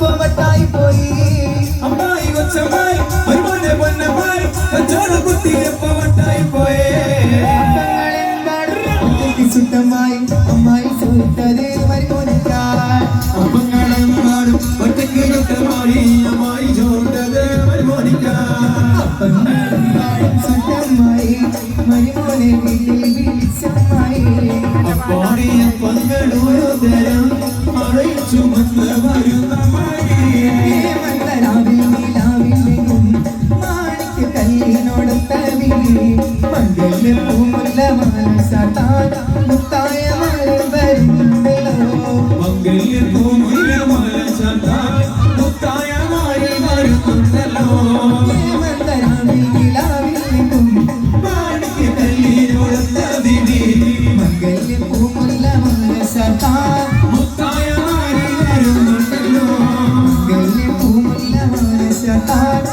പോവട്ടായി പോയി. അമ്മായി കൊച്ചമ്മായി ഒരുപോലെ പൊന്നമ്മായി കച്ചോട കുത്തിയപ്പോ വട്ടായി പോയേ? സുട്ടമായി അമ്മായി സുട്ടത് മരുമോനിക്കാൻ അപ്പങ്ങളെമ്പാടും ഒറ്റയ്ക്ക് ചുട്ടമായി അമ്മായി ചോട്ടത് മരുമോനിക്കാം സുട്ടമായി മരുമോനെ വീട്ടിൽ വിളിച്ചമായി അപ്പാടിയ പങ്കളോരോ തരം പൂമുല്ല മനസാത്താൻ മുത്തായ മരം വരുന്നല്ലോ മംഗല്യ പൂമുല മല ചാത്താൻ മുത്തായ മാറി വരുന്നുണ്ടല്ലോ. മംഗല്യ പൂമുല്ല മനസാത്താൻ മുത്തായ മാറി വരുന്നുണ്ടല്ലോ മംഗല്യ പൂമുല്ല മനസാത്താൻ